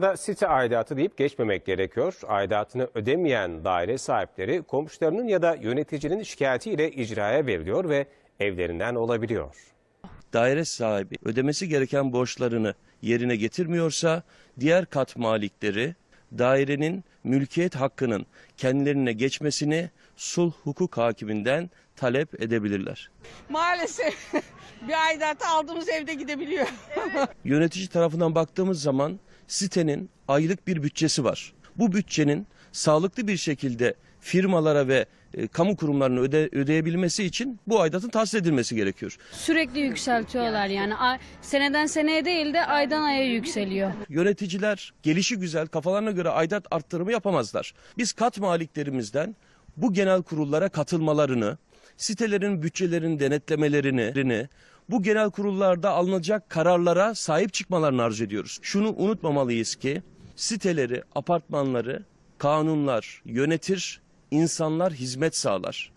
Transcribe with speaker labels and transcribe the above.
Speaker 1: Da site aidatı deyip geçmemek gerekiyor. Aidatını ödemeyen daire sahipleri komşularının ya da yöneticinin şikayetiyle icraya veriliyor ve evlerinden olabiliyor.
Speaker 2: daire sahibi ödemesi gereken borçlarını yerine getirmiyorsa diğer kat malikleri dairenin mülkiyet hakkının kendilerine geçmesini sulh hukuk hakiminden talep edebilirler.
Speaker 3: Maalesef bir aidatı aldığımız evde gidebiliyor.
Speaker 2: Yönetici tarafından baktığımız zaman sitenin aylık bir bütçesi var. Bu bütçenin sağlıklı bir şekilde firmalara ve e, kamu kurumlarına öde, ödeyebilmesi için bu aidatın tahsil edilmesi gerekiyor.
Speaker 4: Sürekli yükseltiyorlar yani seneden seneye değil de aydan aya yükseliyor.
Speaker 2: Yöneticiler gelişi güzel kafalarına göre aidat arttırımı yapamazlar. Biz kat maliklerimizden bu genel kurullara katılmalarını, sitelerin bütçelerini denetlemelerini, bu genel kurullarda alınacak kararlara sahip çıkmalarını arzu ediyoruz. Şunu unutmamalıyız ki siteleri, apartmanları kanunlar yönetir, insanlar hizmet sağlar.